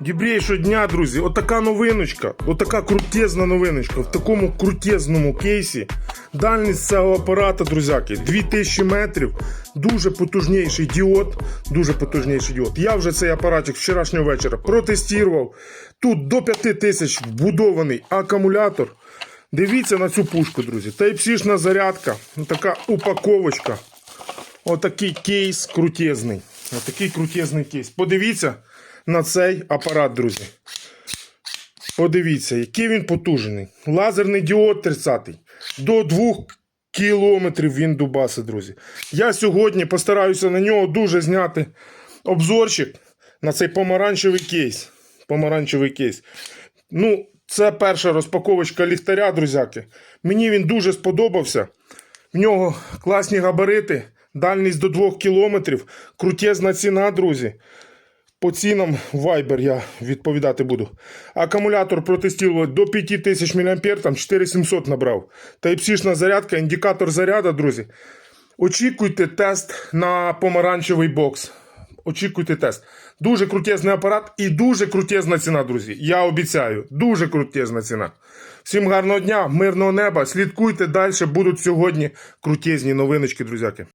Дібрейшого дня, друзі, отака новиночка, отака крутезна новиночка в такому крутезному кейсі. Дальність цього апарата, друзяки, 2000 метрів. Дуже потужніший діод. Дуже потужніший діод. Я вже цей апаратик вчорашнього вечора протестував. Тут до 5000 вбудований акумулятор. Дивіться на цю пушку, друзі. Type-C-шна зарядка. Така упаковочка. Отакий кейс крутезний. Отакий крутезний кейс. Подивіться на цей апарат, друзі. Подивіться, який він потужний. Лазерний діод 30 До 2 кілометрів він дубасить, друзі. Я сьогодні постараюся на нього дуже зняти обзорчик на цей помаранчевий кейс. Помаранчевий кейс. Ну, це перша розпаковочка ліхтаря, друзяки. Мені він дуже сподобався. В нього класні габарити, дальність до 2 кілометрів, крутезна ціна, друзі. По цінам Viber я відповідати буду. Акумулятор протестували до 5000 мА, там 4700 набрав. Type-C-шна зарядка, індикатор заряду, друзі. Очікуйте тест на помаранчевий бокс. Очікуйте тест. Дуже крутезний апарат і дуже крутезна ціна, друзі. Я обіцяю, дуже крутезна ціна. Всім гарного дня, мирного неба. Слідкуйте далі, будуть сьогодні крутезні новиночки, друзяки.